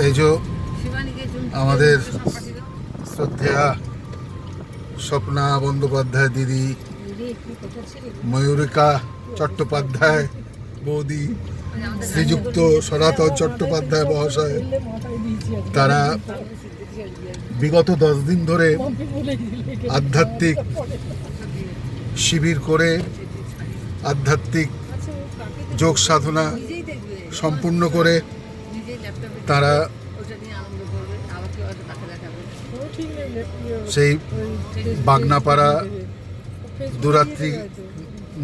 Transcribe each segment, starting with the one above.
এই যে আমাদের শ্রদ্ধেয়া স্বপ্না বন্দ্যোপাধ্যায় দিদি ময়ূরিকা চট্টোপাধ্যায় বৌদি শ্রীযুক্ত সনাতন চট্টোপাধ্যায় মহাশয় তারা বিগত দশ দিন ধরে আধ্যাত্মিক শিবির করে আধ্যাত্মিক যোগ সাধনা সম্পূর্ণ করে তারা সেই বাগনাপাড়া দুরাত্রি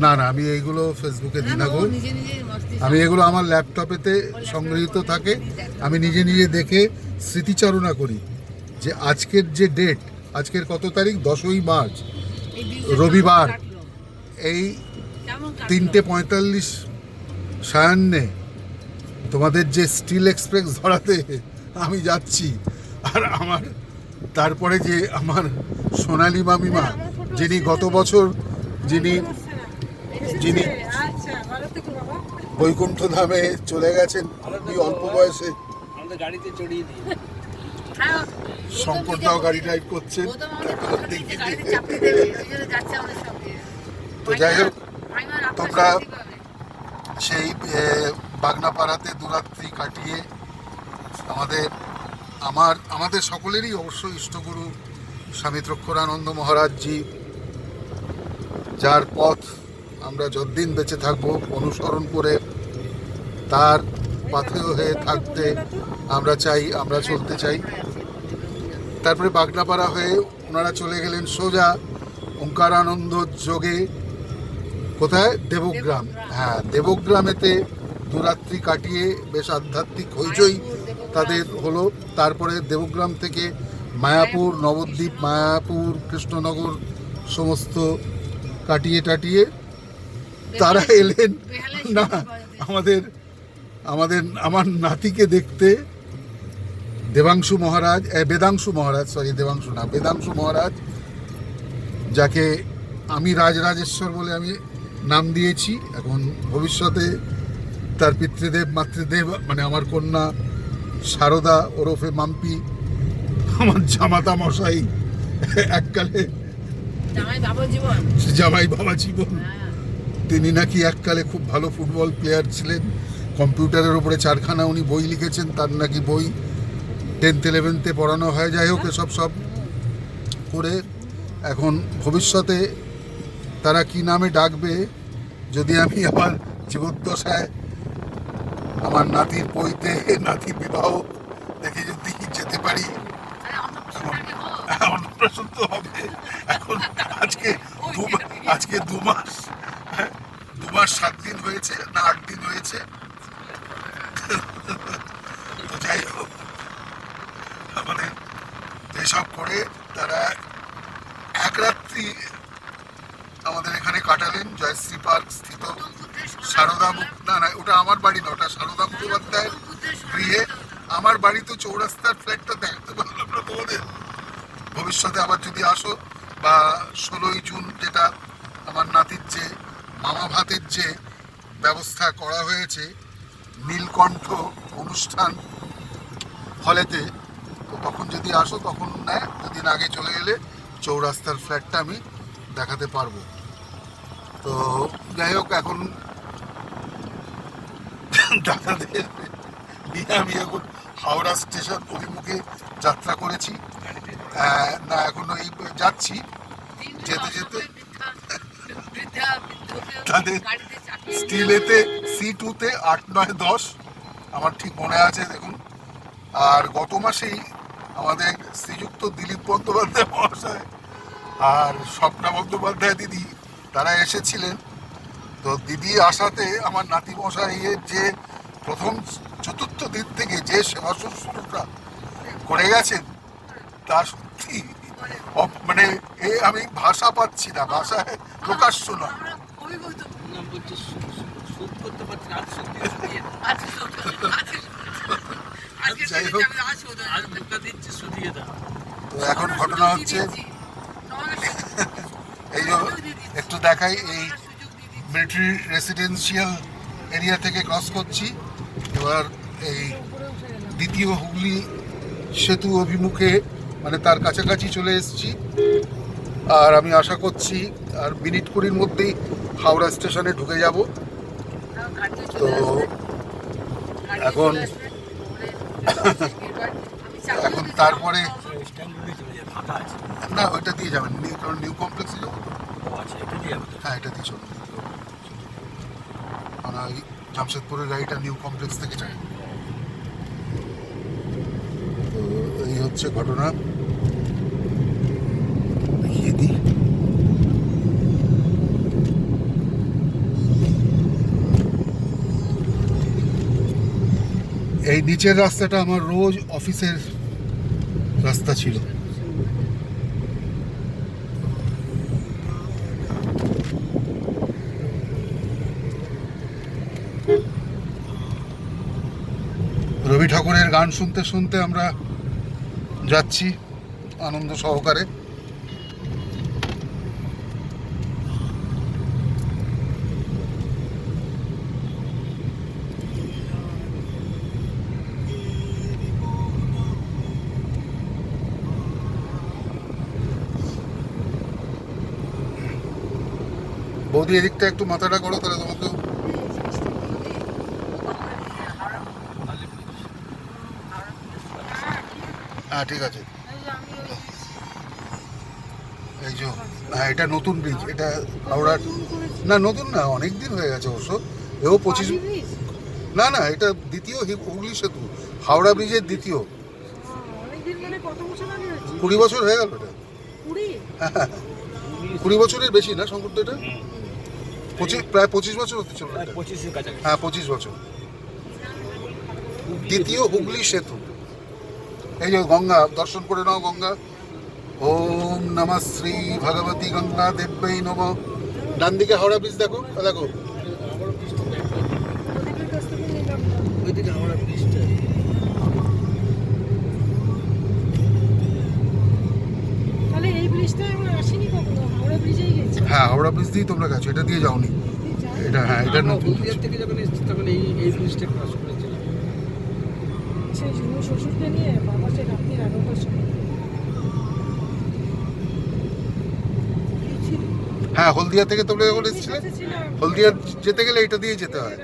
না না আমি এইগুলো ফেসবুকে দিই না গো। আমি এগুলো আমার ল্যাপটপেতে সংগৃহীত থাকে। আমি নিজে নিজে দেখে স্মৃতিচারণা করি যে আজকের যে ডেট আজকের কত তারিখ? দশই মার্চ রবিবার। এই তিনটে পঁয়তাল্লিশ সায়ান্নে তোমাদের যে স্টিল এক্সপ্রেস ধরাতে আমি যাচ্ছি আর আমার তারপরে যে আমার সোনালী মামিমা যিনি গত বছর যিনি যিনি বৈকুণ্ঠ ধামে চলে গেছেন এই অল্প বয়সে। আমাদের গাড়িতে চড়িয়ে দিই শঙ্করদাও গাড়ি ড্রাইভ করছেন। তো যাই হোক তোমরা সেই বাগনাপাড়াতে দুরাত্রি কাটিয়ে আমাদের, আমার, আমাদের সকলেরই অবশ্য ইষ্টগুরু স্বামী ত্রক্ষরানন্দ মহারাজজি, যার পথ আমরা যতদিন বেঁচে থাকব, অনুসরণ করে তার পাথেয় হয়ে থাকতে আমরা চাই, আমরা চলতে চাই। তারপরে বাগনাপাড়া হয়ে ওনারা চলে গেলেন সোজা ওঙ্কারানন্দ যোগে, কোথায়? দেবগ্রাম। হ্যাঁ দেবগ্রামেতে দুরাত্রি কাটিয়ে বেশ আধ্যাত্মিক হইচই তাদের হলো। তারপরে দেবগ্রাম থেকে মায়াপুর নবদ্বীপ মায়াপুর কৃষ্ণনগর সমস্ত কাটিয়ে টাটিয়ে তারা এলেন। না আমাদের আমাদের আমার নাতিকে দেখতে দেবাংশু মহারাজ এ, বেদাংশু মহারাজ সরি দেবাংশু না বেদাংশু মহারাজ যাকে আমি রাজরাজেশ্বর বলে আমি নাম দিয়েছি। এখন ভবিষ্যতে তার পিতৃদেব মাতৃদেব মানে আমার কন্যা সারদা ওরফে মাম্পি আমার জামাতা মশাই এককালে জামাই বাবা জীবন। হ্যাঁ। তিনি নাকি এককালে খুব ভালো ফুটবল প্লেয়ার ছিলেন। কম্পিউটারের উপরে চারখানা উনি বই লিখেছেন তার নাকি বই টেন্থ ইলেভেনতে পড়ানো হয়। যাই হোক এসব সব করে এখন ভবিষ্যতে তারা কি নামে ডাকবে যদি আমি আমার জীবদ্দশায় আমার নাতির বইতে নাতির বিবাহ দেখে যদি যেতে পারি অন্নপ্রাশন তো হবে। এখন আজকে আজকে দু মাস হ্যাঁ, দু মাস সাত দিন হয়েছে না আট দিন হয়েছে। তো যাই হোক আমাদের এসব করে তারা এক রাত্রি আমাদের এখানে কাটালেন জয়শ্রী পার্ক স্থিত সারদা মুখ না না, ওটা আমার বাড়ি না, ওটা সারদা মুখোপাধ্যায়ের গৃহে। আমার বাড়ি তো চৌরাস্তার ফ্ল্যাটটা দেখাতে পারলাম না তোমাদের। ভবিষ্যতে আবার যদি আসো, বা ষোলোই জুন যেটা আমার নাতির যে, মামা ভাতের যে ব্যবস্থা করা হয়েছে, নীলকণ্ঠ অনুষ্ঠান হলেতে, তো তখন যদি আসো, তখন নেয় দুদিন আগে চলে গেলে চৌরাস্তার ফ্ল্যাটটা আমি দেখাতে পারব। তো যাই হোক, এখন দাদাদের আমি এখন হাওড়া স্টেশন অভিমুখে যাত্রা করেছি। না, এখন এই যাচ্ছি। যেতে যেতে তাদের স্টিলেতে সি টুতে আট নয় দশ, আমার ঠিক মনে আছে, দেখুন। আর গত মাসেই আমাদের শ্রীযুক্ত দিলীপ বন্দ্যোপাধ্যায় মহাশয় আর স্বপ্না বন্দ্যোপাধ্যায় দিদি তারা এসেছিলেন। তো দিদি আসাতে আমার নাতি মশাইয়ের যে প্রথম চতুর্থ দিন থেকে যে সেবা শুশ্রূষা করে গেছেন তা সত্যি মানে এ আমি ভাষা পাচ্ছি না ভাষায় প্রকাশ্য না না বলছি শুট করতে পারছি না আজ সত্যি শুধিয়ে দাও যাই হোক। তো এখন ঘটনা হচ্ছে এই একটু দেখাই এই মিলিটারি রেসিডেন্সিয়াল এরিয়া থেকে ক্রস করছি। এবার এই দ্বিতীয় হুগলি সেতু অভিমুখে মানে তার কাছাকাছি চলে এসেছি। আর আমি আশা করছি আর মিনিট কুড়ির মধ্যেই হাওড়া স্টেশনে ঢুকে যাব। তো এখন এখন তারপরে ফাঁকা আছে। না ওইটা দিয়ে যাবেন। নিউ কারণ নিউ কমপ্লেক্সে যাব তো। ও আচ্ছা এটা দিয়ে হ্যাঁ এটা দিয়ে চলুন। আমরা এই জামশেদপুরের গাড়িটা নিউ কমপ্লেক্স থেকে তো এই হচ্ছে ঘটনা। দেখিয়ে দিই। এই নিচের রাস্তাটা আমার রোজ অফিসের রাস্তা ছিল। রবি ঠাকুরের গান শুনতে শুনতে আমরা যাচ্ছি আনন্দ সহকারে। বৌদি, এদিকটা একটু মাথাটা করো তাহলে তোমাকে হ্যাঁ ঠিক আছে। এই যে হ্যাঁ এটা নতুন ব্রিজ এটা হাওড়ার না নতুন না অনেক দিন হয়ে গেছে অবশ্য। এও পঁচিশ না না এটা দ্বিতীয় হুগলি সেতু হাওড়া ব্রিজের দ্বিতীয়। অনেকদিন মানে কত বছর আগে হয়েছে? কুড়ি বছর হয়ে গেল এটা। কুড়ি? বছরের বেশি না শঙ্কর এটা? পঁচিশ প্রায় পঁচিশ বছর হতে চলল হ্যাঁ পঁচিশ বছর। দ্বিতীয় হুগলি সেতু। এই যে গঙ্গা দর্শন করে নাও গঙ্গা। ওম নমঃ শ্রী ভগবতী গঙ্গা দেব্যই নম। ডান দিকে হাওড়া ব্রিজ দেখো দেখো। হ্যাঁ হাওড়া ব্রিজ দিয়েই তোমরা গেছো এটা দিয়ে যাওনি। এটা হ্যাঁ এটা নতুন থেকে যখন এসেছি তখন এই এই ব্রিজটা ক্রস করেছিলাম সেই জন্য শ্বশুরকে নিয়ে বাবা সে রাত্রি এগারোটার সময়। গিয়েছিল। হ্যাঁ হলদিয়া থেকে তোমরা যখন এসেছিলে। হলদিয়া যেতে গেলে এটা দিয়ে যেতে হয়।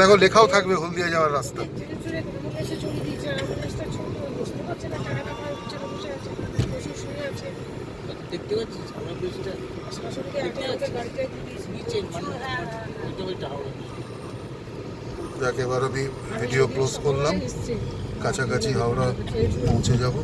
দেখো লেখাও থাকবে হলদিয়া যাওয়ার রাস্তা। দেখতে পাচ্ছিস? নিচে মানে ওইটা ওইটা হাওড়া এবার আমি ভিডিও ক্লোজ করলাম। কাছাকাছি হাওড়া পৌঁছে যাব।